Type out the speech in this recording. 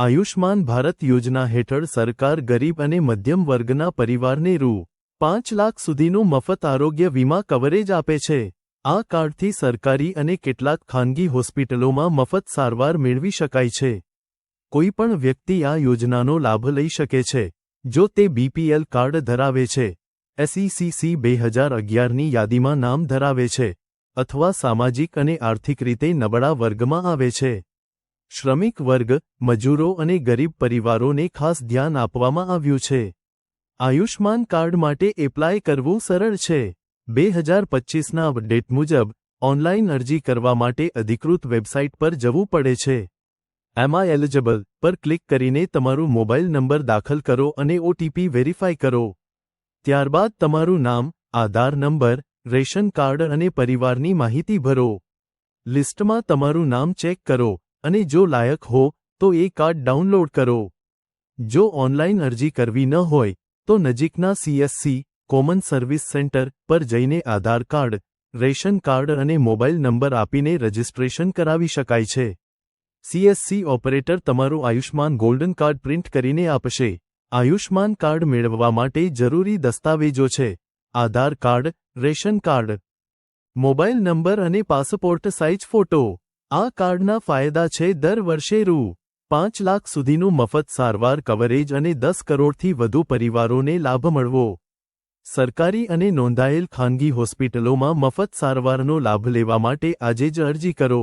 આયુષ્માન ભારત યોજના હેઠળ સરકાર ગરીબ અને મધ્યમ વર્ગના પરિવારને રૂ. પાંચ લાખ સુધીનું મફત આરોગ્ય વીમા કવરેજ આપે છે. આ કાર્ડથી સરકારી અને કેટલાક ખાનગી હોસ્પિટલોમાં મફત સારવાર મેળવી શકાય છે. કોઈ પણ વ્યક્તિ આ યોજનાનો લાભ લઈ શકે છે. જો તે બીપીએલ કાર્ડ ધરાવે છે. એસઈસીસી બે હજાર અગિયારની યાદીમાં નામ ધરાવે છે. અથવા સામાજિક અને આર્થિક રીતે નબળા વર્ગમાં આવે છે. શ્રમિક વર્ગ, મજૂરો અને ગરીબ પરિવારોને ખાસ ધ્યાન આપવામાં આવ્યું છે. આયુષ્માન કાર્ડ માટે એપ્લાય કરવું સરળ છે. બે હજાર પચ્ચીસના અપડેટ મુજબ, ઓનલાઈન અરજી કરવા માટે અધિકૃત વેબસાઇટ પર જવું પડે છે. એમાં એલિજિબલ પર ક્લિક કરીને તમારું મોબાઈલ નંબર દાખલ કરો અને ઓટીપી વેરીફાઈ કરો. ત્યારબાદ તમારું નામ, આધાર નંબર, રેશન કાર્ડ અને પરિવારની માહિતી ભરો. લિસ્ટમાં તમારું નામ ચેક કરો. અને જો લાયક હો, તો એ કાર્ડ ડાઉનલોડ કરો. જો ઓનલાઇન અરજી કરવી ન હોય, તો નજીકના સીએસસી કોમન સર્વિસ સેન્ટર પર જઈને આધાર કાર્ડ, રેશન કાર્ડ અને મોબાઈલ નંબર આપીને રજિસ્ટ્રેશન કરાવી શકાય છે. સીએસસી ઓપરેટર તમારું આયુષ્માન ગોલ્ડન કાર્ડ પ્રિન્ટ કરીને આપશે. આયુષ્માન કાર્ડ મેળવવા માટે જરૂરી દસ્તાવેજો છે. Aadhaar card, ration card, mobile number અને પાસપોર્ટ સાઇઝ ફોટો. આ કાર્ડના ફાયદા છે દર વર્ષે રૂ. પાંચ લાખ સુધીનું મફત સારવાર કવરેજ અને દસ કરોડથી વધુ પરિવારોને લાભ મળવો. સરકારી અને નોંધાયેલ ખાનગી હોસ્પિટલોમાં મફત સારવારનો લાભ લેવા માટે આજે જ અરજી કરો.